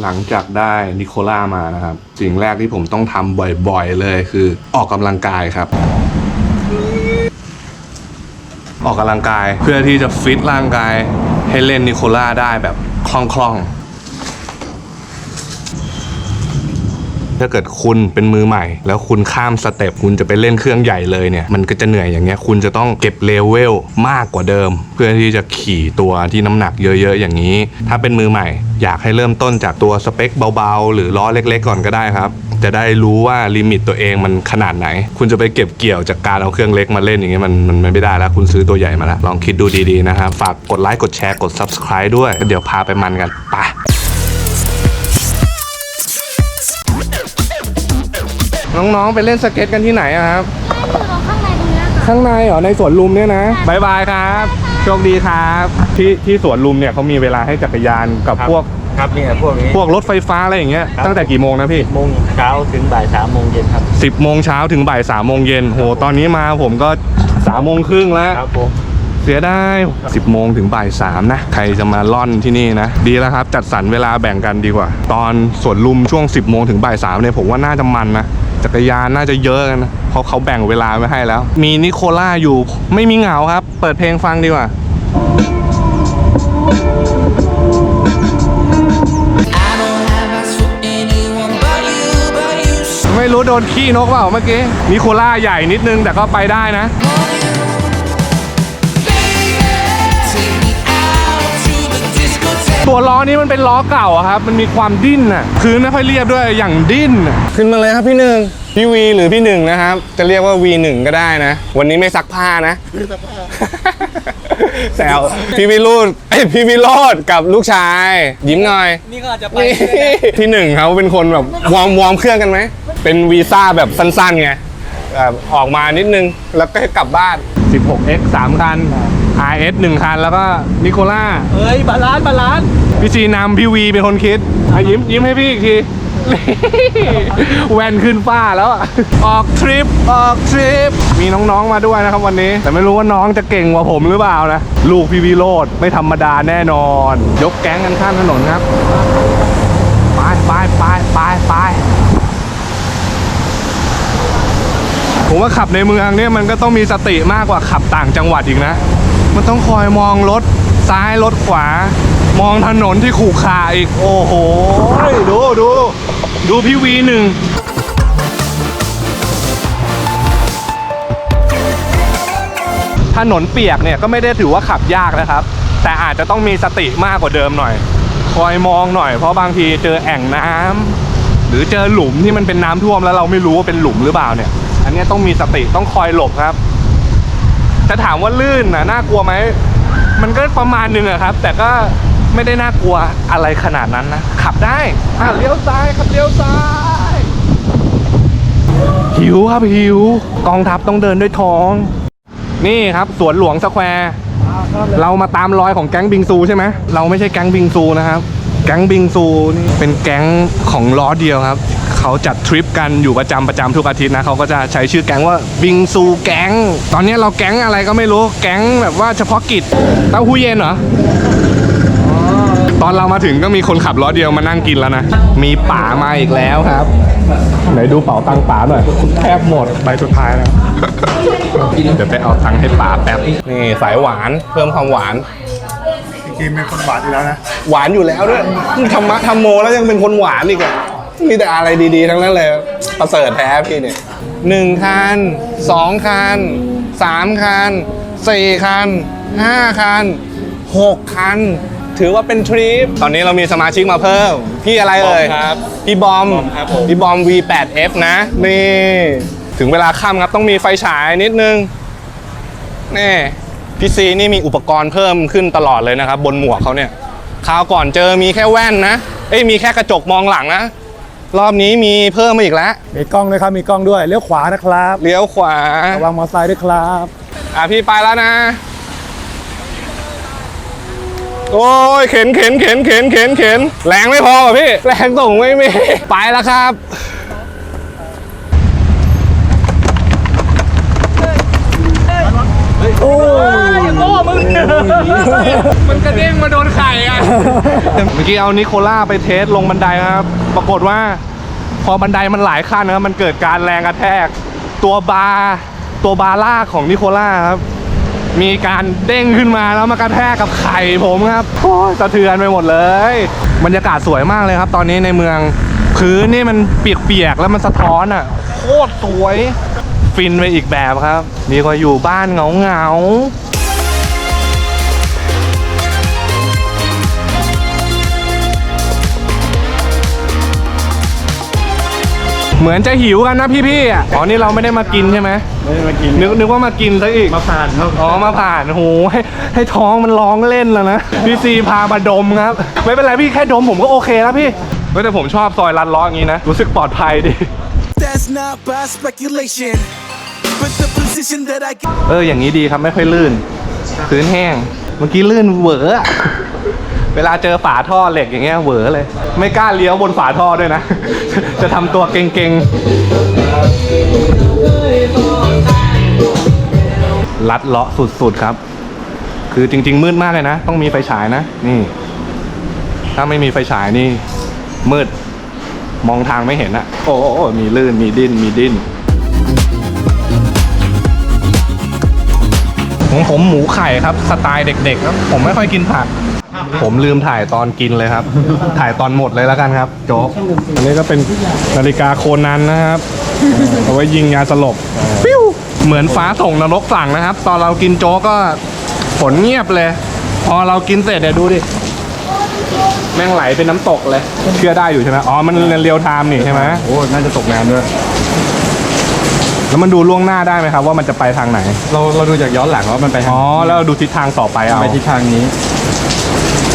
หลังจากได้นิโคล่ามานะครับ สิ่งแรกที่ผมต้องทำบ่อยๆเลยคือออกกำลังกายครับ ออกกำลังกายเพื่อที่จะฟิตร่างกายให้เล่นนิโคล่าได้แบบคล่องๆถ้าเกิดคุณเป็นมือใหม่ แล้วคุณข้ามสเต็ปคุณจะไปเล่นเครื่องใหญ่เลยเนี่ย มันก็จะเหนื่อยอย่างเงี้ย คุณจะต้องเก็บเลเวลมากกว่าเดิม เพื่อที่จะขี่ตัวที่น้ำหนักเยอะๆอย่างนี้ ถ้าเป็นมือใหม่ อยากให้เริ่มต้นจากตัวสเปคเบาๆ หรือล้อเล็กๆก่อนก็ได้ครับ จะได้รู้ว่าลิมิตตัวเองมันขนาดไหน คุณจะไปเก็บเกี่ยวจากการเอาเครื่องเล็กมาเล่นอย่างเงี้ยมันมันไม่ได้แล้ว คุณซื้อตัวใหญ่มาแล้ว ลองคิดดูดีๆนะครับ ฝากกดไลค์กดแชร์กด subscribe ด้วย เดี๋ยวพาไปมันกันไปน้องๆไปเล่นสเก็ตกันที่ไหนอะครับ ข้างในตรงนี้ค่ะข้างในเหรอในสวนลุมเนี่ยนะบายบายครับ โชคดีครับที่ที่สวนลุมเนี่ยเขามีเวลาให้จักรยานกับครับพวกครับนี่พวกนี้ พวกรถไฟฟ้าอะไรอย่างเงี้ยครับ ตั้งแต่กี่โมงนะพี่ โมงเช้าถึงบ่ายสามโมงเย็นครับ10โมงเช้าถึงบ่าย3โมงเย็นโหตอนนี้มาผมก็3โมงครึ่งแล้ว ครับผม เสียได้10โมงถึงบ่าย3นะ ใครจะมาล่อนที่นี่นะ ดีแล้วครับ จัดสรรเวลาแบ่งกันดีกว่า ตอนสวนลุมช่วง 10โมงถึงบ่าย3เนี่ยผมว่าน่าจะมันนะ จักรยานน่าจะเยอะกันนะเพราะเขาแบ่งเวลาไว้ให้แล้ว มีนิโคล่าอยู่ไม่มีเหงาครับ เปิดเพลงฟังดีกว่า ไม่รู้โดนขี้นกเปล่าเมื่อกี้นิโคล่าใหญ่นิดนึงแต่ก็ไปได้นะ ตัวล้อนี้มันเป็นล้อเก่าอะครับ มันมีความดิ้นอะพื้นไม่ค่อยเรียบด้วยอย่างดิ้นอะขึ้นมาเลยครับพี่หนึ่งพี่วีหรือพี่หนึ่งนะครับ จะเรียกว่า V1 ก็ได้นะ วันนี้ไม่ซักผ้านะไม่ซักผ้าแซวพี่วิโรดเอ้ยพี่วิโรดกับลูกชาย ยิ้มหน่อย นี่ก็จะไปนี่พี่หนึ่งเขาเป็นคนแบบวอร์มวอร์มเครื่องกันไหม เป็นวีซ่าแบบสั้นๆไงแบบออกมานิดนึงแล้วก็กลับบ้าน 16x 3คัน RS 1 คัน แล้วก็นิโคล่าเฮ้ย บาลานซ์บาลานซ์พี่ซีนำพี่วีเป็นคนคิดอะยิ้มยิ้มให้พี่อีกที แวนขึ้นฟ้าแล้วอะออกทริป ออกทริป มีน้องๆมาด้วยนะครับวันนี้ แต่ไม่รู้ว่าน้องจะเก่งกว่าผมหรือเปล่านะ ลูกพี่วิโรดไม่ธรรมดาแน่นอน ยกแก๊งกันข้ามถนนครับ ไปไปไปไปไปผมว่าขับในเมืองเนี่ยมันก็ต้องมีสติมากกว่าขับต่างจังหวัดอีกนะ มันต้องคอยมองรถซ้ายรถขวา มองถนนที่ขู่ขาอีก โอ้โห ดูดู ดูพี่วีหนึ่งถนนเปียกเนี่ยก็ไม่ได้ถือว่าขับยากนะครับ แต่อาจจะต้องมีสติมากกว่าเดิมหน่อย คอยมองหน่อย เพราะบางทีเจอแอ่งน้ำหรือเจอหลุมที่มันเป็นน้ำท่วมแล้วเราไม่รู้ว่าเป็นหลุมหรือเปล่าเนี่ย อันนี้ต้องมีสติต้องคอยหลบครับ จะถามว่าลื่นนะน่ากลัวไหมมันก็ประมาณหนึงอะครับ แต่ก็ไม่ได้น่ากลัวอะไรขนาดนั้นนะ ขับได้อะเลี้ยวซ้ายครับเลี้ยวซ้าย หิวครับหิว กองทัพต้องเดินด้วยท้อง นี่ครับสวนหลวงสแควร์เรามาตามรอยของแก๊งบิงซูใช่ไหมเราไม่ใช่แก๊งบิงซูนะครับ แก๊งบิงซูนี่เป็นแก๊งของล้อเดียวครับ เขาจัดทริปกันอยู่ประจำประจำทุกอาทิตย์นะเขาก็จะใช้ชื่อแก๊งว่าบิงซูแก๊ง ตอนนี้เราแก๊งอะไรก็ไม่รู้แก๊งแบบว่าเฉพาะกิจเต้าหู้เย็นเหรอตอนเรามาถึงก็มีคนขับล้อเดียวมานั่งกินแล้วนะ มีป๋ามาอีกแล้วครับ ไหนดูเป๋าตังป๋าหน่อยแทบหมดใบสุดท้ายแล้วเดี๋ยวไปเอาตังให้ป๋าแป๊บนี่สายหวานเพิ่มความหวาน กินเป็นคนหวานอยู่แล้วนะ หวานอยู่แล้วด้วยธรรมะธรรมโมแล้วยังเป็นคนหวานอีกอะมีแต่อะไรดีๆ ทั้งนั้นเลยประเสริฐแท้พี่เนี่ยหนึ่งคันสองคันสามคันสี่คันห้าคันหกคัน ถือว่าเป็นทริป ตอนนี้เรามีสมาชิกมาเพิ่ม พี่อะไรเอ่ยบอมครับพี่บอมบอมครับผม พี่บอม V8F นะ นี่ ถึงเวลาค่ำครับต้องมีไฟฉายนิดนึง นี่ พี่ซีนี่มีอุปกรณ์เพิ่มขึ้นตลอดเลยนะครับ บนหมวกเขาเนี่ยคราวก่อนเจอมีแค่แว่นนะเอ้ยมีแค่กระจกมองหลังนะรอบนี้มีเพิ่มมาอีกแล้วมีกล้องด้วยครับมีกล้องด้วยเลี้ยวขวานะครับเลี้ยวขวาระวังมอเตอร์ไซค์ด้วยครับอะพี่ไปแล้วนะ โอ้ยเข็นเข็นเข็นเข็นเข็นเข็นแรงไม่พอป่ะพี่แรงส่งไม่มีไปแล้วครับ โอ้มึง มันกระเด้งมาโดนไข่อะ เมื่อกี้เอานิโคล่าไปเทสลงบันไดครับ ปรากฏว่า พอบันไดมันหลายขั้นนะครับมันเกิดการแรงกระแทก ตัวบาร์ตัวบาร์ลากของนิโคล่าครับ มีการเด้งขึ้นมาแล้วมากระแทกกับไข่ผมครับโอ้ยสะเทือนไปหมดเลย บรรยากาศสวยมากเลยครับ ตอนนี้ในเมืองพื้นนี่มันเปียกๆแล้วมันสะท้อนอะโคตรสวย ฟินไปอีกแบบครับ ดีกว่าอยู่บ้านเหงาๆ เหมือนจะหิวกันนะพี่ๆอะอ๋อนี่เราไม่ได้มากินใช่ไหมไม่ได้มากินนึกนึกว่ามากินซะอีกมาผ่านครับอ๋อมาผ่านโหให้ให้ท้องมันร้องเล่นแล้วนะพี่ซีพามาดมครับ ไม่เป็นไรพี่แค่ดมผมก็โอเคแล้วพี่เฮ้ยแต่ผมชอบซอยลัดล้ออย่างนี้นะรู้สึกปลอดภัยดี That's not by speculation, but the position that I get. เอออย่างนี้ดีครับไม่ค่อยลื่นพื้นแห้งเมื่อกี้ลื่นเหวออะ เวลาเจอฝาท่อเหล็กอย่างเงี้ยเหวอเลย ไม่กล้าเลี้ยวบนฝาท่อด้วยนะ จะทำตัวเก่งๆลัดเลาะสุดๆครับ คือจริง ๆ มืดมากเลยนะ ต้องมีไฟฉายนะ นี่ ถ้าไม่มีไฟฉายนี่ มืด มองทางไม่เห็นอะโอ้โอ้มีลื่นมีดิ้นมีดิ้นของผมหมูไข่ครับ สไตล์เด็กๆครับผมไม่ค่อยกินผัก ผมลืมถ่ายตอนกินเลยครับ ถ่ายตอนหมดเลยแล้วกันครับโจ๊กอันนี้ก็เป็นนาฬิกาโคนันนะครับเอาไว้ยิงยาสลบปิ้วเหมือนฟ้าส่งนรกสั่งนะครับ ตอนเรากินโจ๊กก็ฝนเงียบเลย พอเรากินเสร็จเดี๋ยวดูดิแม่งไหลเป็นน้ำตกเลย เชื่อได้อยู่ใช่ไหมอ๋อ มันเรียวไทม์นี่ใช่ไหมโอ้น่าจะตกงานด้วย แล้วมันดูล่วงหน้าได้ไหมครับ ว่ามันจะไปทางไหน เราเราดูจากย้อนหลังว่ามันไปทางอ๋อ แล้วเราดูทิศทางต่อไปเอาไปทิศทางนี้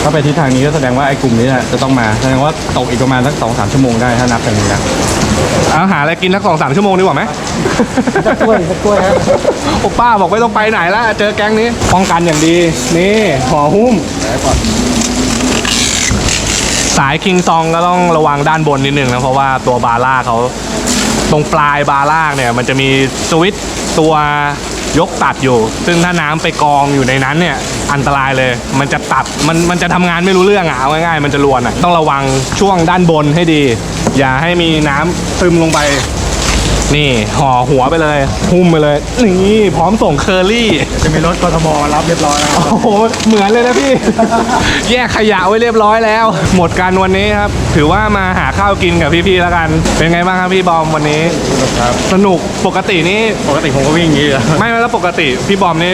ถ้าไปทิศทางนี้ก็แสดงว่าไอ้กลุ่มนี้น่ะจะต้องมา แสดงว่าตกอีกประมาณสักสองสามชั่วโมงได้ถ้านับจากนี้นะเอาหาอะไรกินสักสองสามชั่วโมงดีกว่าไหมจะกล้วยจะกล้วยครับโอป้าบอกไม่ต้องไปไหนแล้วเจอแก๊งนี้ป้องกันอย่างดี นี่ห่อหุ้ม สายคิงซองก็ต้องระวังด้านบนนิดนึงนะเพราะว่าตัวบาร่าเขาตรงปลายบาร่าเนี่ยมันจะมีสวิตช์ตัว ยกตัดอยู่ ซึ่งถ้าน้ำไปกองอยู่ในนั้นเนี่ยอันตรายเลย มันจะตัดมันมันจะทำงานไม่รู้เรื่องอะเอาง่ายๆมันจะรวนอะต้องระวังช่วงด้านบนให้ดี อย่าให้มีน้ำซึมลงไปนี่ห่อหัวไปเลย หุ้มไปเลย นี่พร้อมส่งเคอรี่จะมีรถกทมมารับเรียบร้อยแล้วโอ้โหเหมือนเลยนะพี่ แยกขยะไว้เรียบร้อยแล้ว หมดกันวันนี้ครับ ถือว่ามาหาข้าวกินกับพี่ๆแล้วกัน เป็นไงบ้างครับพี่บอมวันนี้ ครับ สนุกปกตินี่ปกติผมก็วิ่งอย่างนี้อะไม่แล้วปกติพี่บอมนี่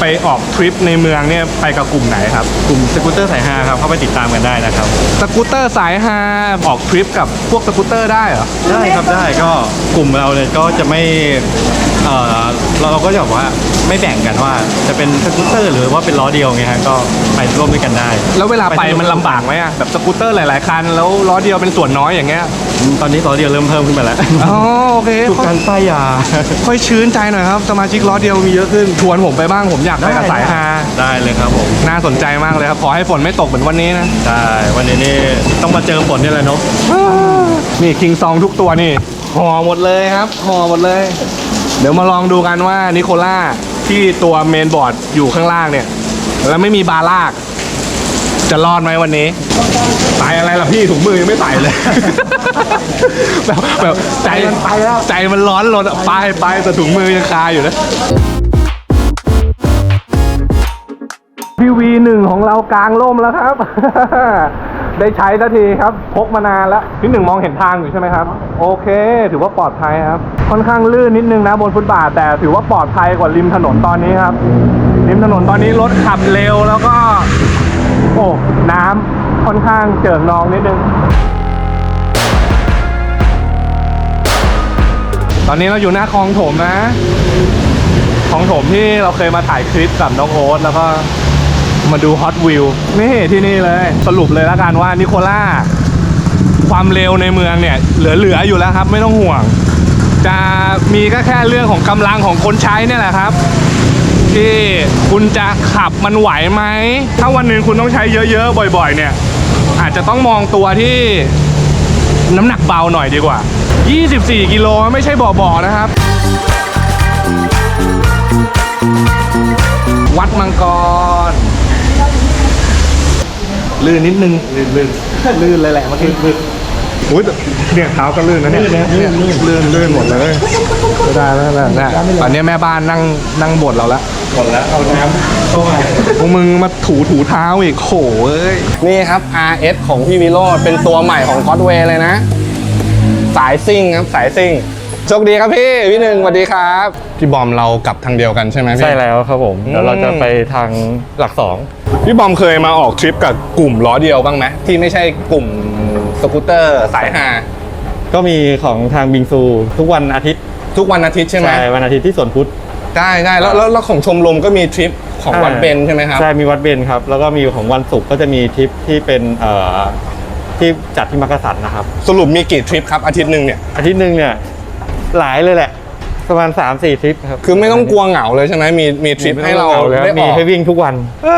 ไปออกทริปในเมืองเนี่ยไปกับกลุ่มไหนครับ กลุ่มสกูตเตอร์สายฮาครับเข้าไปติดตามกันได้นะครับสกูตเตอร์สายฮาออกทริปกับพวกสกูตเตอร์ได้เหรอได้ครับได้ก็กลุ่มเราเนี่ยก็จะไม่เอ่อเราเราก็จะบอกว่าไม่แบ่งกันว่าจะเป็นสกูตเตอร์ หรือว่าเป็นล้อเดียวไงฮะก็ไปร่วมด้วยกันได้แล้วเวลาไปมันลำบากไหมอะแบบสกูตเตอร์หลาย ๆ คัน แล้วล้อเดียวเป็นส่วนน้อยอย่างเงี้ยอืมตอนนี้ล้อเดียวเริ่มเพิ่มขึ้นมาแล้วอ๋อโอเคถูกการป้ายยาค่อยชื้นใจหน่อยครับสมาชิกล้อเดียวมีเยอะขึ้นชวนผมไปบ้างผมอยากไปกับสายฮาได้เลยครับผมน่าสนใจมากเลยครับขอให้ฝนไม่ตกเหมือนวันนี้นะใช่วันนี้นี่ต้องมาเจอฝนนี่แหละเนาะนี่คิงซองทุกตัวนี่ ห่อหมดเลยครับห่อหมดเลย เดี๋ยวมาลองดูกันว่านิโคล่าที่ตัวเมนบอร์ดอยู่ข้างล่างเนี่ย แล้วไม่มีบาร์ลาก จะรอดไหมวันนี้ใส่อะไรล่ะพี่ถุงมือยังไม่ใส่เลย แบบแบบใจไปแล้วใจมันร้อนรนอะไปไปแต่ถุงมือยังคาอยู่นะพี่วีหนึ่งของเรากลางร่มแล้วครับ ได้ใช้ทันทีครับพกมานานแล้วพี่หนึ่งมองเห็นทางอยู่ใช่ไหมครับ โอเค ถือว่าปลอดภัยครับ ค่อนข้างลื่นนิดนึงนะบนฟุตบาท แต่ถือว่าปลอดภัยกว่าริมถนนตอนนี้ครับ ริมถนนตอนนี้รถขับเร็วแล้วก็ โอ้น้ำค่อนข้างเจิ่งนองนิดนึง ตอนนี้เราอยู่หน้าคลองถมนะคลองถมที่เราเคยมาถ่ายคลิปกับน้องโอ๊ตแล้วก็ มาดูฮอตวิวนี่ที่นี่เลย สรุปเลยล้วกันว่านิโคล่า ความเร็วในเมืองเนี่ยเหลือๆอยู่แล้วครับ ไม่ต้องห่วง จะมีก็แค่เรื่องของกำลังของคนใช้เนี่ยแหละครับ ที่คุณจะขับมันไหวไหม ถ้าวันหนึ่งคุณต้องใช้เยอะๆ บ่อยๆ เนี่ย อาจจะต้องมองตัวที่น้ำหนักเบาหน่อยดีกว่า 24 กิโลไม่ใช่บ่อๆ นะครับวัดมังกร ลื่นนิดนึงลื่นลื่นลื่นเลยแหละเมื่อกี้ลื่นอุ้ยแต่เนี่ยเท้าก็ลื่นนะเนี่ยลื่นลื่นลื่นหมดเลยไม่ได้แล้วนะนะตอนนี้แม่บ้านนั่งนั่งบ่นเราแล้วหมดแล้วเอาน้ำเข้ามาพวกมึงมาถูถูเท้าอีกโหเอ้ยนี่ครับ RS ของพี่วิโรจน์เป็นตัวใหม่ของ c o s w a y เลยนะ สายซิ่งครับสายซิ่ง โชคดีครับพี่พี่หนึ่งสวัสดีครับ พี่บอมเรากลับทางเดียวกันใช่ไหมพี่ ใช่แล้วครับผมเดี๋ยวเราจะไปทางหลักสองพี่บอมเคยมาออกทริปกับกลุ่มล้อเดียวบ้างไหมที่ไม่ใช่กลุ่มสกูตเตอร์สายฮาก็มีของทางบิงซู ทุกวันอาทิตย์ทุกวันอาทิตย์ใช่ไหมใช่วันอาทิตย์ที่สวนพุทธได้ได้แล้วแล้วแล้วของชมรมก็มีทริปของวัดเบนใช่ไหมครับใช่มีวัดเบนครับแล้วก็มีของวันศุกร์ก็จะมีทริปที่เป็นเอ่อที่จัดที่มักกะสันนะครับ สรุปมีกี่ทริปครับอาทิตย์หนึ่งเนี่ยอาทิตย์หนึ่งเนี่ย หลายเลยแหละ ประมาณ 3 4ทริปครับคือไม่ต้องกลัวเหงาเลยใช่ไหมมีมีทริปให้เราเลยได้อมีอกให้วิ่งทุกวัน เอ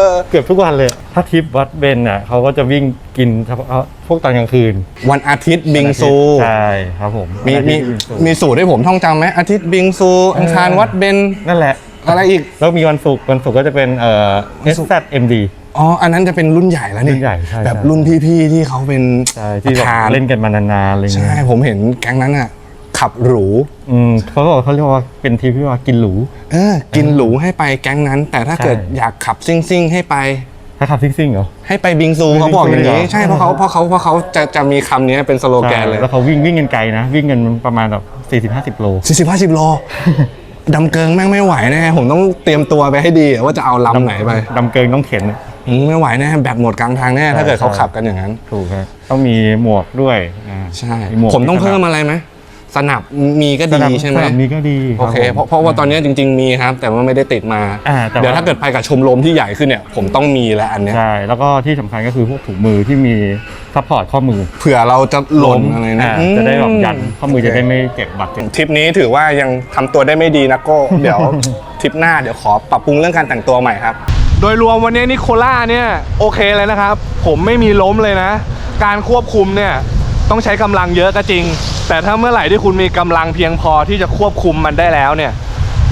อเกือบทุกวันเลย ถ้าทริปวัดเบนเนี่ยเขาก็จะวิ่งกินเฉพาะพวกตอนกลางคืนวันอาทิตย์บิงซู ใช่ครับผมมีวันอามีทิตย์บิงซูมีสูตรให้ผมท่องจำไหมอาทิตย์บิงซูอังคารวัดเบนนั่นแหละ อะไรอีก แล้วมีวันศุกร์วันศุกร์ก็จะเป็นเอ่อ SZMD อ๋อ อันนั้นจะเป็นรุ่นใหญ่แล้วนี่รุ่นใหญ่ใช่แบบใช่ รุ่นพี่ๆที่เขาเป็นใช่ที่ปแบระบธานเล่นกันมานานๆอะไรเงี้ใช่ยผมเห็นแก๊งนั้นอะ ขับหรู อืมเขาบอกเขาเรียกว่าเป็นทริปที่ว่ากินหรู เออ กินหรูให้ไปแก๊งนั้น แต่ถ้าใช่เกิดอยากขับซิ่งซิ่งๆให้ไป ถ้าขับซิ่งๆเหรอ ให้ไปบิงซูเขาบอกอย่างนี้บิงซูเลยเหรอใช่เพราะเขาเพราะเขาเพราะเขาจะจะมีคำนี้เป็นสโลแกนเลยใช่แล้วเขาวิ่งวิ่งกันไกลนะ วิ่งกันประมาณแบบสี่สิบห้าสิบโลสี่สิบห้าสิบโลดำเกิงแม่งไม่ไหวแน่ผมต้องเตรียมตัวไปให้ดีว่าจะเอาลำไหนไปดำเกิงต้องเข็นอืมไม่ไหวแน่แบตหมดกลางทางแน่ถ้าเกิดเขาขับกันอย่างนั้น ถูกครับต้องมีหมวกด้วยอ่าใช่หวกผมต้องเพิ่มอะไรไหม สนับมีก็สดีนับใช่ไหมสนับนี้ก็ดีโอเครับผมเพราะเพราะว่าตอนนี้จริง ๆมีครับ แต่ว่าไม่ได้ติดมาอ่าแต่ว่าเดี๋ยวถ้าเกิดไปกับชมรมที่ใหญ่ขึ้นเนี่ยผมต้องมีแล้วอันเนี้ยใช่แล้วก็ที่สำคัญก็คือพวกถุงมือที่มีซัพพอร์ตข้อมือ เผื่อเราจะหล่นอะไรนะาจะได้แบบยันข้อมือโเคจะได้ไม่เจ็บบาดเจ็บทริปนี้ถือว่ายังทำตัวได้ไม่ดีนะโก้เดี๋ยวทริปหน้าเดี๋ยวขอปรับปรุงเรื่องการแต่งตัวใหม่ครับโดยรวมวันนี้นิโคล่าเนี่ยโอเคเลยนะครับ ผมไม่มีล้มเลยนะ การควบคุมเนี่ย ต้องใช้กำลังเยอะก็จริง แต่ถ้าเมื่อไหร่ที่คุณมีกำลังเพียงพอที่จะควบคุมมันได้แล้วเนี่ย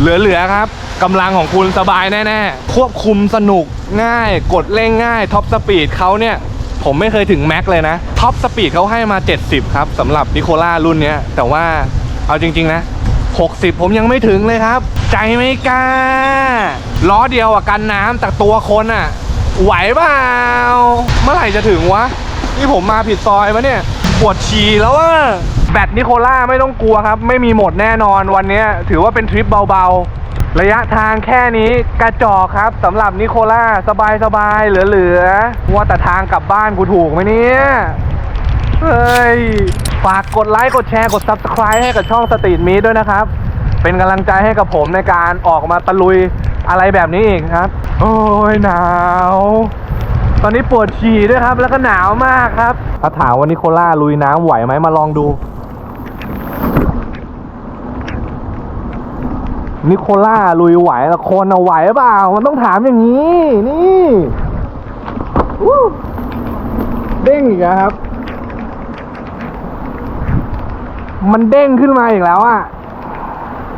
เหลือๆครับกำลังของคุณสบายแน่ๆ ควบคุมสนุกง่าย กดเร่งง่ายท็อปสปีดเขาเนี่ย ผมไม่เคยถึงแม็กเลยนะท็อปสปีดเขาให้มา 70 ครับสำหรับนิโคล่ารุ่นเนี้ยแต่ว่าเอาจริง ๆ นะ 60 ผมยังไม่ถึงเลยครับ ใจไม่กล้า ล้อเดียวอะกันน้ำแต่ตัวคนอะ ไหวเปล่าเมื่อไหร่จะถึงวะ นี่ผมมาผิดซอยปะเนี่ย ปวดฉี่แล้วอะแบตนิโคล่าไม่ต้องกลัวครับ ไม่มีหมดแน่นอนวันนี้ถือว่าเป็นทริปเบาๆ ระยะทางแค่นี้กระจอกครับสำหรับนิโคล่าสบายๆ เหลือๆว่าแต่ทางกลับบ้านกูถูกไหมเนี่ยเฮ้ยฝากกดไลค์กดแชร์กด Subscribe ให้กับช่องสตรีทมีด้วยนะครับ เป็นกำลังใจให้กับผมในการออกมาตะลุยอะไรแบบนี้อีกครับ โอ้ยหนาว ตอนนี้ปวดฉี่ด้วยครับ แล้วก็หนาวมากครับถ้าถามว่านิโคล่าลุยน้ำไหวไหมมาลองดู นิโคล่าลุยไหวล้วคนเอาไหวเปล่า มันต้องถามอย่างนี้ นี่เด้งอีกครับ มันเด้งขึ้นมาอีกแล้วอะ